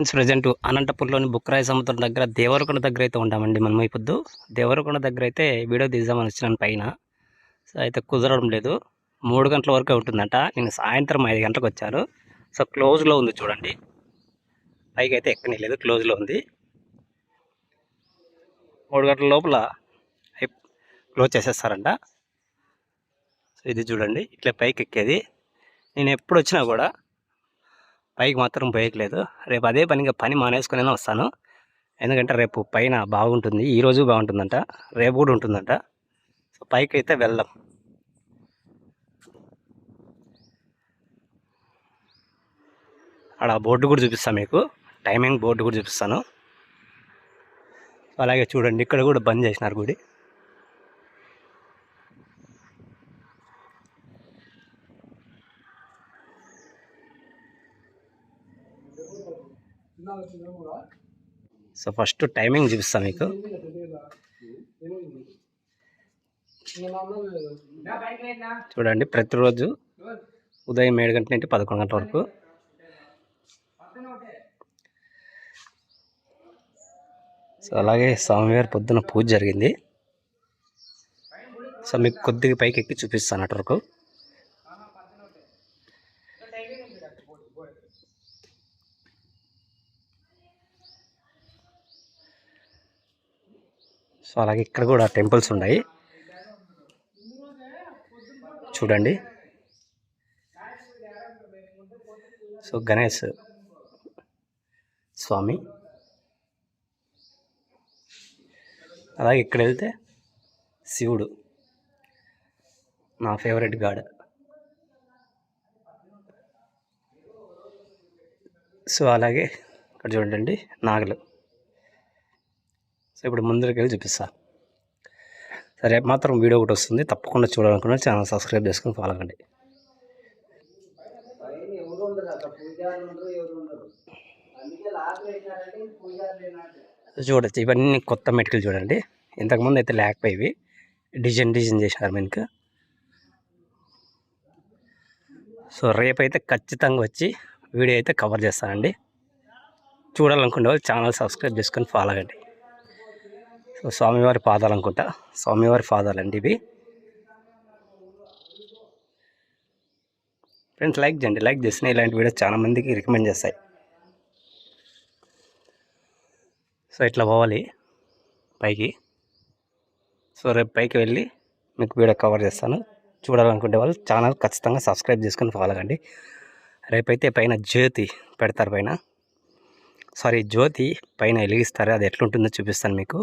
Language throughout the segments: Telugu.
ఫ్రెండ్స్ ప్రజెంట్ అనంతపూర్లోని బుక్రాయ సముద్రం దగ్గర దేవరకొండ దగ్గర అయితే ఉంటామండి మనం ఇప్పుడు దేవరకొండ దగ్గర అయితే వీడియో తీద్దామని వచ్చినాను పైన. సో అయితే కుదరడం లేదు. మూడు గంటల వరకే ఉంటుందంట. నేను సాయంత్రం ఐదు గంటలకు వచ్చాను సో క్లోజ్లో ఉంది చూడండి. పైకి అయితే ఎక్కనే లేదు క్లోజ్లో ఉంది. మూడు గంటల లోపల క్లోజ్ చేసేస్తారంట. సో ఇది చూడండి ఇట్లా పైకి ఎక్కేది నేను ఎప్పుడు వచ్చినా కూడా పైకి మాత్రం పోయట్లేదు. రేపు అదే పనిగా పని మానేసుకునే వస్తాను. ఎందుకంటే రేపు పైన బాగుంటుంది. ఈరోజు బాగుంటుందంట. రేపు కూడా ఉంటుందంట. సో పైకి అయితే వెళ్దాం. అక్కడ బోర్డు కూడా చూపిస్తాను మీకు. టైమింగ్ బోర్డు కూడా చూపిస్తాను. అలాగే చూడండి. ఇక్కడ కూడా బంద్ చేసినారు గుడి. సో ఫస్ట్ టైమింగ్ చూపిస్తాను మీకు. చూడండి ప్రతిరోజు ఉదయం ఏడు గంటల నుండి పదకొండు గంటల వరకు. సో అలాగే స్వామివారి పొద్దున పూజ జరిగింది. సో మీకు కొద్దిగా పైకి ఎక్కి చూపిస్తాను అటు వరకు. సో అలాగే ఇక్కడ కూడా టెంపుల్స్ ఉన్నాయి. చూడండి. సో గణేష్ స్వామి. అలాగే ఇక్కడ వెళ్తే శివుడు. నా ఫేవరెట్ గాడ్. సో అలాగే ఇక్కడ చూడండి నాగలు. సో ఇప్పుడు ముందరికి వెళ్ళి చూపిస్తా. సరే మాత్రం వీడియో ఒకటి వస్తుంది. తప్పకుండా చూడాలనుకున్న ఛానల్ సబ్స్క్రైబ్ చేసుకొని ఫాలో కండి. చూడొచ్చు. ఇవన్నీ కొత్త మెటికలు చూడండి. ఇంతకుముందు అయితే లేకపోయేవి డిజైన్ డిజైన్ చేసినారు మనకు. సో రేపైతే ఖచ్చితంగా వచ్చి వీడియో అయితే కవర్ చేస్తానండి. చూడాలనుకునే వాళ్ళు ఛానల్ సబ్స్క్రైబ్ చేసుకొని ఫాలో కండి. సో స్వామివారి పాదాలు అనుకుంటా స్వామివారి పాదాలు అండి ఇవి. ఫ్రెండ్స్ లైక్ చేయండి. లైక్ చేసిన ఇలాంటి వీడియోస్ చాలామందికి రికమెండ్ చేస్తాయి. సో ఇట్లా పోవాలి పైకి. సో రేపు పైకి వెళ్ళి మీకు వీడియో కవర్ చేస్తాను. చూడాలనుకుంటే వాళ్ళు ఛానల్ ఖచ్చితంగా సబ్స్క్రైబ్ చేసుకుని ఫాలో కండి. రేపైతే పైన జ్యోతి పెడతారు పైన. సారీ జ్యోతి పైన వెలిగిస్తారు? అది ఎట్లుంటుందో చూపిస్తాను మీకు.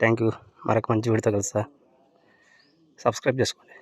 Thank you. మరొక మంచి వీడితో కలుస్తా. సబ్స్క్రైబ్ చేసుకోండి.